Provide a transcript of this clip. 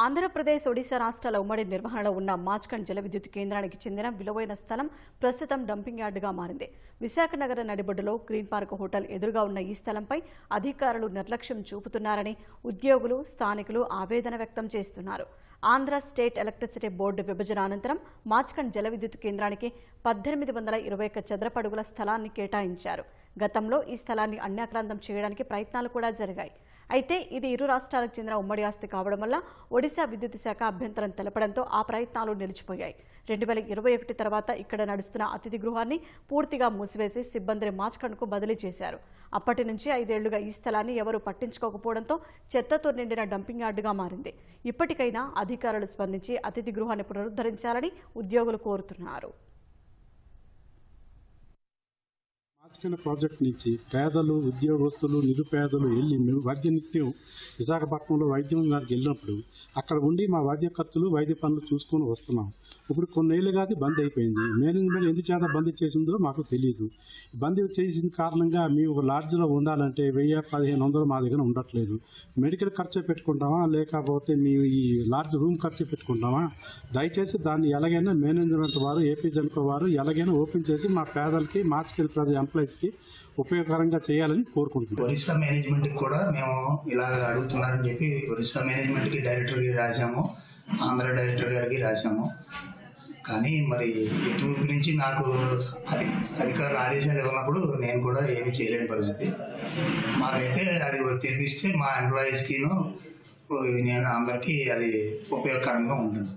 ఆంధ్రప్రదేశ్ ఒడిశా రాష్ట్రాల ఉమ్మడి నిర్వహణలో ఉన్న మాచ్కండ్ జల విద్యుత్ కేంద్రానికి చెందిన విలువైన స్థలం ప్రస్తుతం డంపింగ్ యార్డుగా మారింది. విశాఖ నగర నడిబొడ్డులో గ్రీన్ పార్క్ హోటల్ ఎదురుగా ఉన్న ఈ స్థలంపై అధికారులు నిర్లక్ష్యం చూపుతున్నారని ఉద్యోగులు స్థానికులు ఆవేదన వ్యక్తం చేస్తున్నారు. ఆంధ్ర స్టేట్ ఎలక్ట్రిసిటీ బోర్డు విభజన అనంతరం మాచ్కండ్ జల విద్యుత్ కేంద్రానికి పద్దెనిమిది వందల ఇరవై ఒక్క చదరపడుగుల స్థలాన్ని కేటాయించారు. గతంలో ఈ స్థలాన్ని అన్యాక్రాంతం చేయడానికి ప్రయత్నాలు కూడా జరిగాయి. అయితే ఇది ఇరు రాష్ట్రాలకు చెందిన ఉమ్మడి ఆస్తి కావడం వల్ల ఒడిశా విద్యుత్ శాఖ అభ్యంతరం తెలపడంతో ఆ ప్రయత్నాలు నిలిచిపోయాయి. రెండు వేల ఇరవై ఒకటి తర్వాత ఇక్కడ నడుస్తున్న అతిథి గృహాన్ని పూర్తిగా మూసివేసి సిబ్బందిని మాచ్కండ్కు బదిలీ చేశారు. అప్పటి నుంచి ఐదేళ్ళుగా ఈ స్థలాన్ని ఎవరూ పట్టించుకోకపోవడంతో చెత్తతో నిండిన డంపింగ్ యార్డుగా మారింది. ఇప్పటికైనా అధికారులు స్పందించి అతిథి గృహాన్ని పునరుద్ధరించాలని ఉద్యోగులు కోరుతున్నారు. మార్చిన ప్రాజెక్ట్ నుంచి పేదలు ఉద్యోగస్తులు నిరుపేదలు వెళ్ళి మేము వైద్య నిత్యం విశాఖపట్నంలో వైద్యం గారికి వెళ్ళినప్పుడు అక్కడ ఉండి మా వైద్య ఖర్చులు వైద్య పనులు చూసుకొని వస్తున్నాం. ఇప్పుడు కొన్నేళ్ళుగా అది బంద్ అయిపోయింది. మేనేజ్మెంట్ ఎందుకు చేత బంద్ చేసిందో మాకు తెలియదు బంద్ చేసిన కారణంగా మేము ఒక లాడ్జ్లో ఉండాలంటే వెయ్యి పదిహేను వందలు మా దగ్గర ఉండట్లేదు. మెడికల్ ఖర్చు పెట్టుకుంటామా? లేకపోతే మేము ఈ లాడ్జ్ రూమ్ ఖర్చు పెట్టుకుంటామా? దయచేసి దాన్ని ఎలాగైనా మేనేజ్మెంట్ వారు ఏపీ జన్కో వారు ఎలాగైనా ఓపెన్ చేసి మా పేదలకి మార్చికెళ్ళి ప్రజల ఎంప్లాయీస్కి ఉపయోగకరంగా చేయాలని కోరుకుంటున్నాం. ఒరిస్సా మేనేజ్మెంట్ కూడా మేము ఇలాగ అడుగుతున్నారని చెప్పి ఒరిస్సా మేనేజ్మెంట్కి డైరెక్టర్కి డైరెక్టర్ రాశాము. ఆంధ్ర డైరెక్టర్ గారికి రాశాము. కానీ మరి ఇటు నుంచి నాకు అధి అధికారులు ఆదేశాలు ఇవ్వనప్పుడు నేను కూడా ఏమీ చేయలేని పరిస్థితి. మాకైతే అది తెప్పిస్తే మా ఎంప్లాయీస్కిను నేను అందరికీ అది ఉపయోగకరంగా ఉంటుంది.